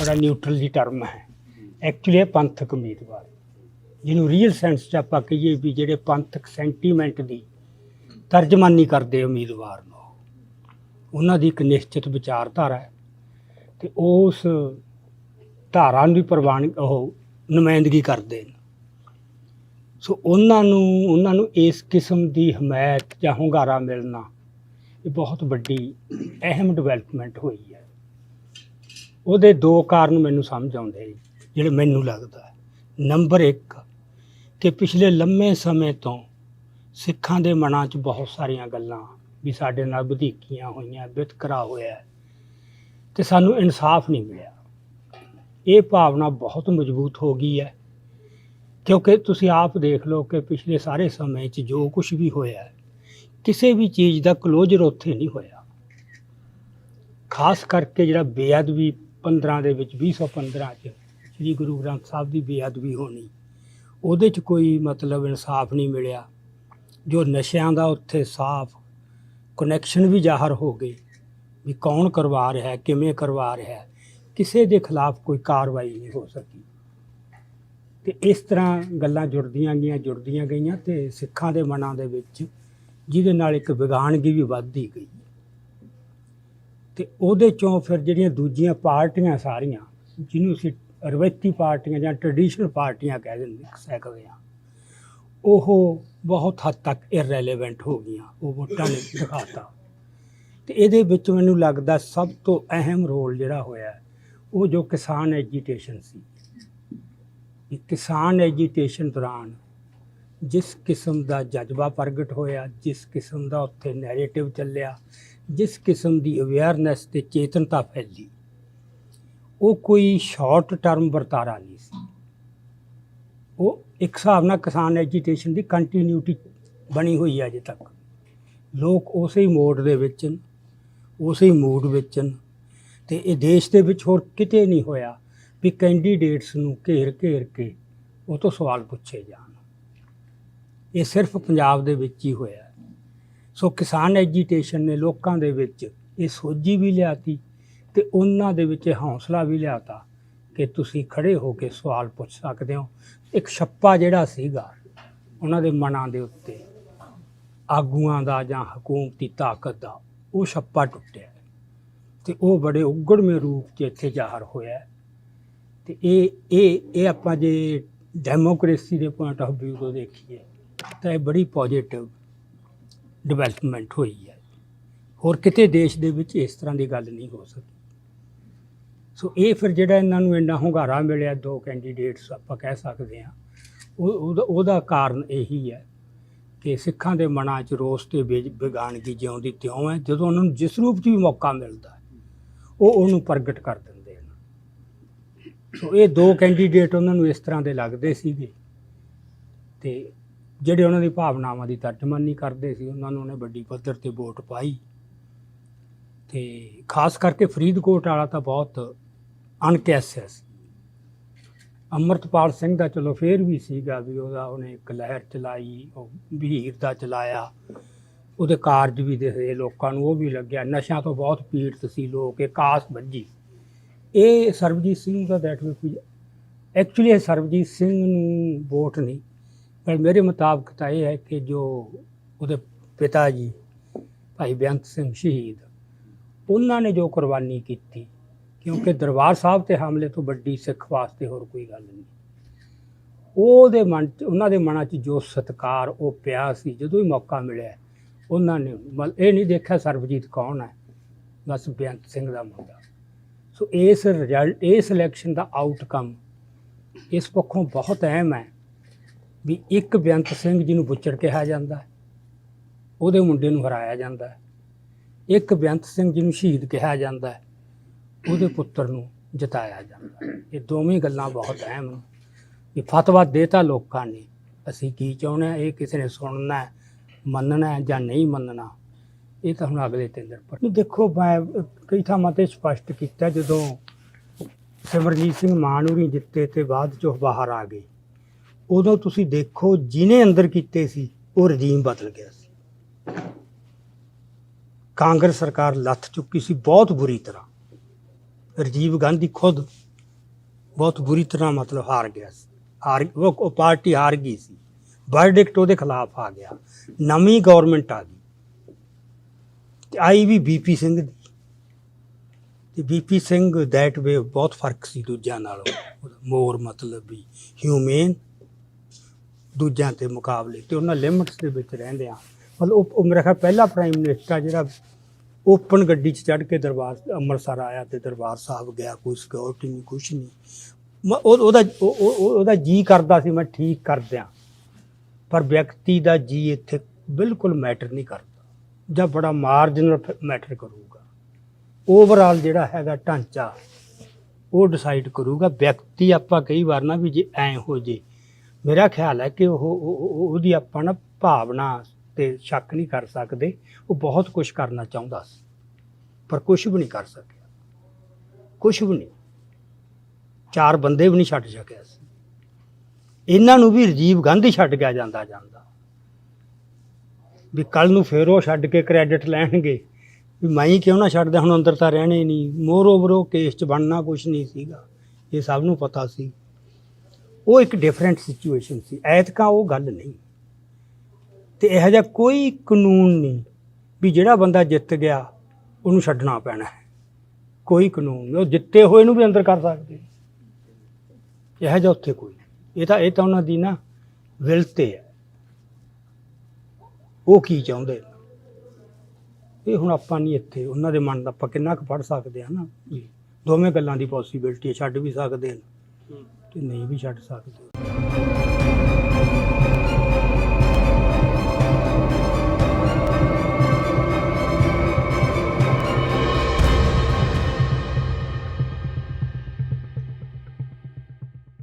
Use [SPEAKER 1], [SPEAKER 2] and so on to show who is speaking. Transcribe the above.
[SPEAKER 1] ਬੜਾ ਨਿਊਟਰਲ ਦੀ ਟਰਮ ਹੈ। ਐਕਚੁਅਲੀ ਇਹ ਪੰਥਕ ਉਮੀਦਵਾਰ। ਜਿਹਨੂੰ ਰੀਅਲ ਸੈਂਸ ਚ ਆਪਾਂ ਕਹੀਏ ਵੀ ਜਿਹੜੇ ਪੰਥਕ ਸੈਂਟੀਮੈਂਟ ਦੀ ਤਰਜਮਾਨੀ ਕਰਦੇ ਉਮੀਦਵਾਰ ਨੂੰ। ਉਹਨਾਂ ਦੀ ਇੱਕ ਨਿਸ਼ਚਿਤ ਵਿਚਾਰਧਾਰਾ ਹੈ। ਤੇ ਉਸ ਧਾਰਾ ਨੂੰ ਵੀ ਪ੍ਰਵਾਨ ਉਹ ਨੁਮਾਇੰਦਗੀ ਕਰਦੇ ਨੇ। ਸੋ ਉਹਨਾਂ ਨੂੰ ਉਹਨਾਂ ਨੂੰ ਇਸ ਕਿਸਮ ਦੀ ਹਮਾਇਤ ਜਾਂ ਹੁੰਗਾਰਾ ਮਿਲਣਾ ਇਹ ਬਹੁਤ ਵੱਡੀ, ਅਹਿਮ ਡਿਵੈਲਪਮੈਂਟ ਹੋਈ ਹੈ। ਉਹਦੇ ਦੋ ਕਾਰਨ ਮੈਨੂੰ ਸਮਝ ਆਉਂਦੇ ਜਿਹੜੇ ਮੈਨੂੰ ਲੱਗਦਾ ਨੰਬਰ 1 ਕਿ ਪਿਛਲੇ ਲੰਮੇ ਸਮੇਂ ਤੋਂ ਸਿੱਖਾਂ ਦੇ ਮਨਾਂ 'ਚ ਬਹੁਤ ਸਾਰੀਆਂ ਗੱਲਾਂ ਵੀ ਸਾਡੇ ਨਾਲ ਵਧੀਕੀਆਂ ਹੋਈਆਂ ਵਿਤਕਰਾ ਹੋਇਆ ਹੈ ਤੇ ਸਾਨੂੰ ਇਨਸਾਫ ਨਹੀਂ ਮਿਲਿਆ। ਇਹ ਭਾਵਨਾ ਬਹੁਤ ਮਜ਼ਬੂਤ ਹੋ ਗਈ ਹੈ। ਕਿਉਂਕਿ ਤੁਸੀਂ ਆਪ ਦੇਖ ਲਓ ਕਿ ਪਿਛਲੇ ਸਾਰੇ ਸਮੇਂ 'ਚ ਜੋ ਕੁਝ ਵੀ ਹੋਇਆ ਕਿਸੇ ਵੀ ਚੀਜ਼ ਦਾ ਕਲੋਜ਼ਰ ਉੱਥੇ ਨਹੀਂ ਹੋਇਆ। ਖਾਸ ਕਰਕੇ ਜਿਹੜਾ ਬੇਅਦਬੀ 15 ਦੇ ਵਿੱਚ 2015 ਚ ਸ੍ਰੀ ਗੁਰੂ ਗ੍ਰੰਥ ਸਾਹਿਬ ਦੀ ਬੇਅਦਬੀ ਹੋਣੀ, ਉਹਦੇ ਚ ਕੋਈ ਮਤਲਬ ਇਨਸਾਫ ਨਹੀਂ ਮਿਲਿਆ। ਜੋ ਨਸ਼ਿਆਂ ਦਾ ਉੱਥੇ ਸਾਫ਼ ਕਨੈਕਸ਼ਨ ਵੀ ਜ਼ਾਹਰ ਹੋ ਗਏ ਵੀ ਕੌਣ ਕਰਵਾ ਰਿਹਾ ਕਿਵੇਂ ਕਰਵਾ ਰਿਹਾ ਕਿਸੇ ਦੇ ਖਿਲਾਫ ਕੋਈ ਕਾਰਵਾਈ ਨਹੀਂ ਹੋ ਸਕੀ। ਤੇ ਇਸ ਤਰ੍ਹਾਂ ਗੱਲਾਂ ਜੁੜਦੀਆਂ ਗਈਆਂ ਜੁੜਦੀਆਂ ਗਈਆਂ ਤੇ ਸਿੱਖਾਂ ਦੇ ਮਨਾਂ ਦੇ ਵਿੱਚ ਜਿਹਦੇ ਨਾਲ ਇੱਕ ਵਿਗਾਨਗੀ ਵੀ ਵੱਧਦੀ ਗਈ। ਤੇ ਉਹਦੇ ਚੋਂ ਫਿਰ ਜਿਹੜੀਆਂ ਦੂਜੀਆਂ ਪਾਰਟੀਆਂ ਸਾਰੀਆਂ, ਜਿਹਨੂੰ ਅਸੀਂ ਰਵਾਇਤੀ ਪਾਰਟੀਆਂ ਜਾਂ ਟ੍ਰੈਡੀਸ਼ਨਲ ਪਾਰਟੀਆਂ ਕਹਿ ਦਿੰਦੇ ਸਕਦੇ ਆ ਉਹ ਬਹੁਤ ਹੱਦ ਤੱਕ ਇਰਰੈਲੇਵੈਂਟ ਹੋ ਗਈਆਂ, ਉਹ ਵੋਟਾਂ ਨੇ ਦਿਖਾਤਾ। ਤੇ ਇਹਦੇ ਵਿੱਚ ਮੈਨੂੰ ਲੱਗਦਾ ਸਭ ਤੋਂ ਅਹਿਮ ਰੋਲ ਜਿਹੜਾ ਹੋਇਆ ਉਹ ਜੋ ਕਿਸਾਨ ਐਜੀਟੇਸ਼ਨ ਸੀ। ਕਿਸਾਨ ਐਜੀਟੇਸ਼ਨ ਦੌਰਾਨ ਜਿਸ ਕਿਸਮ ਦਾ ਜਜ਼ਬਾ ਪ੍ਰਗਟ ਹੋਇਆ, ਜਿਸ ਕਿਸਮ ਦਾ ਉੱਥੇ ਨੈਰੇਟਿਵ ਚੱਲਿਆ, ਜਿਸ ਕਿਸਮ ਦੀ ਅਵੇਅਰਨੈਸ ਤੇ ਚੇਤਨਤਾ ਫੈਲੀ, ਉਹ ਕੋਈ ਸ਼ਾਰਟ ਟਰਮ ਵਰਤਾਰਾ ਨਹੀਂ ਸੀ। ਉਹ ਇੱਕ ਹਿਸਾਬ ਨਾਲ ਕਿਸਾਨ ਐਜੀਟੇਸ਼ਨ ਦੀ ਕੰਟੀਨਿਊਟੀ ਬਣੀ ਹੋਈ ਹੈ ਅਜੇ ਤੱਕ। ਲੋਕ ਉਸੇ ਹੀ ਮੋਡ ਦੇ ਵਿੱਚ ਉਸੇ ਹੀ ਮੂਡ ਵਿੱਚ ਤੇ ਇਹ ਦੇਸ਼ ਦੇ ਵਿੱਚ ਹੋਰ ਕਿਤੇ ਨਹੀਂ ਹੋਇਆ ਵੀ ਕੈਂਡੀਡੇਟਸ ਨੂੰ ਘੇਰ ਘੇਰ ਕੇ ਉਹ ਤੋਂ ਸਵਾਲ ਪੁੱਛੇ ਜਾਣ। ਇਹ ਸਿਰਫ ਪੰਜਾਬ ਦੇ ਵਿੱਚ ਹੀ ਹੋਇਆ। ਸੋ ਕਿਸਾਨ ਐਜੀਟੇਸ਼ਨ ਨੇ ਲੋਕਾਂ ਦੇ ਵਿੱਚ ਇਹ ਸੋਝੀ ਵੀ ਲਿਆਤੀ ਤੇ ਉਹਨਾਂ ਦੇ ਵਿੱਚ ਇਹ ਹੌਸਲਾ ਵੀ ਲਿਆਤਾ ਕਿ ਤੁਸੀਂ ਖੜੇ ਹੋ ਕੇ ਸਵਾਲ ਪੁੱਛ ਸਕਦੇ ਹੋ। ਇੱਕ ਛੱਪਾ ਜਿਹੜਾ ਸੀਗਾ ਉਹਨਾਂ ਦੇ ਮਨਾਂ ਦੇ ਉੱਤੇ, ਆਗੂਆਂ ਦਾ ਜਾਂ ਹਕੂਮਤੀ ਤਾਕਤ ਦਾ, ਉਹ ਛੱਪਾ ਟੁੱਟਿਆ। ਤੇ ਉਹ ਬੜੇ ਉਗੜਵੇਂ ਰੂਪ 'ਚ ਇੱਥੇ ਜ਼ਾਹਰ ਹੋਇਆ ਹੈ। ਤੇ ਇਹ ਇਹ ਇਹ ਆਪਾਂ ਜੇ ਡੈਮੋਕ੍ਰੇਸੀ ਦੇ ਪੁਆਇੰਟ ਆਫ View ਤੋਂ ਦੇਖੀਏ, ਤਾਂ ਇਹ ਬੜੀ ਪੋਜ਼ਿਟਿਵ ਡਿਵੈਲਪਮੈਂਟ ਹੋਈ ਹੈ ਹੋਰ ਕਿਤੇ ਦੇਸ਼ ਦੇ ਵਿੱਚ ਇਸ ਤਰ੍ਹਾਂ ਦੀ ਗੱਲ ਨਹੀਂ ਹੋ ਸਕੀ ਸੋ ਇਹ ਫਿਰ ਜਿਹੜਾ ਇਹਨਾਂ ਨੂੰ ਇੰਨਾ ਹੁੰਗਾਰਾ ਮਿਲਿਆ, ਦੋ ਕੈਂਡੀਡੇਟਸ ਆਪਾਂ ਕਹਿ ਸਕਦੇ ਹਾਂ, ਉਹ, ਉਹਦਾ ਉਹਦਾ ਕਾਰਨ ਇਹੀ ਹੈ ਕਿ ਸਿੱਖਾਂ ਦੇ ਮਨਾਂ 'ਚ ਰੋਸ ਤੇ ਬੇਜ- ਜਿਉਂ ਦੀ ਤਿਉਂ ਹੈ, ਜਦੋਂ ਉਹਨਾਂ ਨੂੰ ਜਿਸ ਰੂਪ 'ਚ ਵੀ ਮੌਕਾ ਮਿਲਦਾ ਉਹ ਉਹਨੂੰ ਪ੍ਰਗਟ ਕਰ ਦਿੰਦੇ ਹਨ। ਸੋ ਇਹ ਦੋ ਕੈਂਡੀਡੇਟ ਉਹਨਾਂ ਨੂੰ ਇਸ ਤਰ੍ਹਾਂ ਦੇ ਲੱਗਦੇ ਸੀਗੇ ਤੇ ਜਿਹੜੇ ਉਹਨਾਂ ਦੀ ਭਾਵਨਾਵਾਂ ਦੀ ਤਰਜਮਾਨੀ ਕਰਦੇ ਸੀ, ਉਹਨਾਂ ਨੂੰ ਉਹਨੇ ਵੱਡੀ ਪੱਧਰ ਤੇ ਵੋਟ ਪਾਈ। ਤੇ ਖਾਸ ਕਰਕੇ ਫਰੀਦਕੋਟ ਵਾਲਾ ਤਾਂ ਬਹੁਤ ਅਣਕਿਆਸਿਆ ਸੀ। ਅੰਮ੍ਰਿਤਪਾਲ ਸਿੰਘ ਦਾ ਚਲੋ ਫੇਰ ਵੀ ਸੀਗਾ ਵੀ ਉਹਦਾ ਉਹਨੇ ਇੱਕ ਲਹਿਰ ਚਲਾਈ, ਉਹ ਵੀਰ ਦਾ ਚਲਾਇਆ। ਉਹਦੇ ਕਾਰਜ ਵੀ ਦਿਖੇ ਲੋਕਾਂ ਨੂੰ ਉਹ ਵੀ ਲੱਗਿਆ। ਨਸ਼ਿਆਂ ਤੋਂ ਬਹੁਤ ਪੀੜਤ ਸੀ ਲੋਕ, ਇਹ ਕਾਸ ਵੱਜੀ ਇਹ ਸਰਬਜੀਤ ਸਿੰਘ ਦਾ ਦੈਟ ਵੀ ਐਕਚੁਅਲੀ ਇਹ ਸਰਬਜੀਤ ਸਿੰਘ ਨੂੰ ਵੋਟ ਨਹੀਂ। ਪਰ ਮੇਰੇ ਮੁਤਾਬਕ ਤਾਂ ਇਹ ਹੈ ਕਿ ਜੋ ਉਹਦੇ ਪਿਤਾ ਜੀ, ਭਾਈ ਬੇਅੰਤ ਸਿੰਘ ਸ਼ਹੀਦ, ਉਹਨਾਂ ਨੇ ਜੋ ਕੁਰਬਾਨੀ ਕੀਤੀ, ਕਿਉਂਕਿ ਦਰਬਾਰ ਸਾਹਿਬ ਤੇ ਹਮਲੇ ਤੋਂ ਵੱਡੀ ਸਿੱਖ ਵਾਸਤੇ ਹੋਰ ਕੋਈ ਗੱਲ ਨਹੀਂ। ਉਹਦੇ ਮਨ 'ਚ ਉਹਨਾਂ ਦੇ ਮਨਾਂ 'ਚ ਜੋ ਸਤਕਾਰ, ਉਹ ਪਿਆ ਸੀ, ਜਦੋਂ ਹੀ ਮੌਕਾ ਮਿਲਿਆ ਉਹਨਾਂ ਨੇ ਮਤਲਬ ਇਹ ਨਹੀਂ ਦੇਖਿਆ ਸਰਬਜੀਤ ਕੌਣ ਹੈ। ਬਸ ਬੇਅੰਤ ਸਿੰਘ ਦਾ ਮੁੰਡਾ। ਸੋ ਇਸ ਰਿਜ਼ਲਟ, ਇਸ ਇਲੈਕਸ਼ਨ ਦਾ ਆਊਟਕਮ ਇਸ ਪੱਖੋਂ ਬਹੁਤ ਅਹਿਮ ਹੈ ਵੀ ਇੱਕ ਬੇਅੰਤ ਸਿੰਘ ਜਿਹਨੂੰ ਬੁੱਚੜ ਕਿਹਾ ਜਾਂਦਾ ਹੈ, ਉਹਦੇ ਮੁੰਡੇ ਨੂੰ ਹਰਾਇਆ ਜਾਂਦਾ ਹੈ। ਇੱਕ ਬੇਅੰਤ ਸਿੰਘ ਜਿਹਨੂੰ ਸ਼ਹੀਦ ਕਿਹਾ ਜਾਂਦਾ ਹੈ, ਉਹਦੇ ਪੁੱਤਰ ਨੂੰ ਜਿਤਾਇਆ ਜਾਂਦਾ ਇਹ ਦੋਵੇਂ ਗੱਲਾਂ ਬਹੁਤ ਅਹਿਮ ਨੇ। ਵੀ ਫਤਵਾ ਦੇਤਾ ਲੋਕਾਂ ਨੇ। ਅਸੀਂ ਕੀ ਚਾਹੁੰਦੇ ਹਾਂ? ਇਹ ਕਿਸੇ ਨੇ ਸੁਣਨਾ ਹੈ? ਮੰਨਣਾ ਹੈ ਜਾਂ ਨਹੀਂ ਮੰਨਣਾ, ਇਹ ਤਾਂ ਹੁਣ ਅਗਲੇ ਤੇ ਨਿਰਭਰ ਨਹੀਂ ਦੇਖੋ, ਮੈਂ ਕਈ ਥਾਵਾਂ ਤੇ ਸਪਸ਼ਟ ਕੀਤਾ ਜਦੋਂ ਸਿਮਰਜੀਤ ਸਿੰਘ ਮਾਨ ਹੋਰੀ ਜਿੱਤੇ ਤੇ ਬਾਅਦ ਚੋਂ ਬਾਹਰ ਆ ਗਏ। ਉਦੋਂ ਤੁਸੀਂ ਦੇਖੋ ਜਿਹਨੇ ਅੰਦਰ ਕੀਤੇ ਸੀ, ਉਹ ਰਜੀਮ ਬਦਲ ਗਿਆ ਸੀ। ਕਾਂਗਰਸ ਸਰਕਾਰ ਲੱਥ ਚੁੱਕੀ ਸੀ ਬਹੁਤ ਬੁਰੀ ਤਰ੍ਹਾਂ। ਰਾਜੀਵ ਗਾਂਧੀ ਖੁਦ ਬਹੁਤ ਬੁਰੀ ਤਰ੍ਹਾਂ ਮਤਲਬ ਹਾਰ ਗਿਆ ਸੀ। ਹਾਰ ਉਹ ਪਾਰਟੀ ਹਾਰ ਗਈ ਸੀ। ਵਰਡਿਕਟ ਉਹਦੇ ਖਿਲਾਫ ਆ ਗਿਆ। ਨਵੀਂ ਗਵਰਨਮੈਂਟ ਆ ਗਈ। ਤੇ ਆਈ ਵੀ ਬੀਪੀ ਸਿੰਘ ਦੀ। ਤੇ ਬੀਪੀ ਸਿੰਘ ਦੈਟ ਵੇ ਬਹੁਤ ਫ਼ਰਕ ਸੀ ਦੂਜਿਆਂ ਨਾਲੋਂ। ਮੋਰ ਮਤਲਬ ਵੀ ਹਿਊਮਨ ਦੂਜਿਆਂ ਤੇ ਮੁਕਾਬਲੇ। ਤੇ ਉਹਨਾਂ ਲਿਮਿਟਸ ਦੇ ਵਿੱਚ ਰਹਿੰਦੇ ਆ। ਮਤਲਬ ਉਹ ਮੇਰਾ ਖਿਆਲ ਪਹਿਲਾ ਪ੍ਰਾਈਮ ਮਿਨਿਸਟਰ ਆ ਜਿਹੜਾ ਓਪਨ ਗੱਡੀ 'ਚ ਚੜ੍ਹ ਕੇ ਦਰਬਾਰ ਅੰਮ੍ਰਿਤਸਰ ਆਇਆ ਤੇ ਦਰਬਾਰ ਸਾਹਿਬ ਗਿਆ, ਕੋਈ ਸਿਕਿਉਰਿਟੀ ਨਹੀਂ ਕੁਛ ਨਹੀਂ ਮ- ਉਹ- ਉਹਦਾ ਉਹ- ਉਹਦਾ ਜੀ ਕਰਦਾ ਸੀ, ਮੈਂ ਠੀਕ ਕਰ ਦਿਆਂ। ਪਰ ਵਿਅਕਤੀ ਦਾ ਜੀ ਇੱਥੇ ਬਿਲਕੁਲ ਮੈਟਰ ਨਹੀਂ ਕਰਦਾ, ਜਾਂ ਬੜਾ ਮਾਰਜਨਲ ਮੈਟਰ ਕਰੂਗਾ। ਓਵਰਆਲ ਜਿਹੜਾ ਹੈਗਾ ਢਾਂਚਾ, ਉਹ ਡਿਸਾਈਡ ਕਰੂਗਾ। ਵਿਅਕਤੀ ਆਪਾਂ ਕਈ ਵਾਰ ਨਾ ਵੀ ਜੇ ਐ ਹੋ ਜੇ, ਮੇਰਾ ਖਿਆਲ ਹੈ ਕਿ ਉਹ, ਉਹ- ਉਹਦੀ ਆਪਾਂ ਨਾ ਭਾਵਨਾ ਤੇ ਸ਼ੱਕ ਨਹੀਂ ਕਰ ਸਕਦੇ, ਉਹ ਬਹੁਤ ਕੁਝ ਕਰਨਾ ਚਾਹੁੰਦਾ ਸੀ, ਪਰ ਕੁਝ ਵੀ ਨਹੀਂ ਕਰ ਸਕਿਆ। ਕੁਝ ਵੀ ਨਹੀਂ। ਚਾਰ ਬੰਦੇ ਵੀ ਨਹੀਂ ਛੱਡ ਸਕਿਆ ਸੀ। ਇਹਨਾਂ ਨੂੰ ਵੀ ਰਾਜੀਵ ਗਾਂਧੀ ਛੱਡ ਗਿਆ ਜਾਂਦਾ ਜਾਂਦਾ। ਵੀ ਕੱਲ ਨੂੰ ਫੇਰ ਉਹ ਛੱਡ ਕੇ ਕ੍ਰੈਡਿਟ ਲੈਣਗੇ। ਵੀ ਮੈਂ ਹੀ ਕਿਉਂ ਨਾ ਛੱਡਦਾ, ਹੁਣ ਅੰਦਰ ਤਾਂ ਰਹਿਣੇ ਨਹੀਂ। ਮੋਰ ਓਵਰ ਉਹ ਕੇਸ 'ਚ ਬਣਨਾ ਕੁਝ ਨਹੀਂ ਸੀਗਾ। ਇਹ ਸਭ ਨੂੰ ਪਤਾ ਸੀ। ਉਹ ਇੱਕ ਡਿਫਰੈਂਟ ਸਿਚੁਏਸ਼ਨ ਸੀ। ਐਤਕਾਂ ਉਹ ਗੱਲ ਨਹੀਂ। ਤੇ ਇਹੋ ਜਿਹਾ ਕੋਈ ਕਾਨੂੰਨ ਨਹੀਂ ਵੀ ਜਿਹੜਾ ਬੰਦਾ ਜਿੱਤ ਗਿਆ, ਉਹਨੂੰ ਛੱਡਣਾ ਪੈਣਾ ਹੈ। ਕੋਈ ਕਾਨੂੰਨ ਨਹੀਂ। ਉਹ ਜਿੱਤੇ ਹੋਏ ਨੂੰ ਵੀ ਅੰਦਰ ਕਰ ਸਕਦੇ। ਇਹੋ ਜਿਹਾ ਉੱਥੇ ਕੋਈ ਨਹੀਂ। ਇਹ ਤਾਂ ਇਹ ਤਾਂ ਉਹਨਾਂ ਦੀ ਨਾ ਵਿਲ ਤੇ ਹੈ। ਉਹ ਕੀ ਚਾਹੁੰਦੇ। ਇਹ ਹੁਣ ਆਪਾਂ ਨਹੀਂ ਇੱਥੇ ਉਹਨਾਂ ਦੇ ਮਨ ਦਾ ਆਪਾਂ ਕਿੰਨਾ ਕੁ ਪੜ ਸਕਦੇ ਹਾਂ ਨਾ? ਦੋਵੇਂ ਗੱਲਾਂ ਦੀ ਪੋਸਿਬਿਲਿਟੀ ਛੱਡ ਵੀ ਸਕਦੇ ਨੇ ਤੇ ਨਹੀਂ ਵੀ ਛੱਡ ਸਕਦੇ।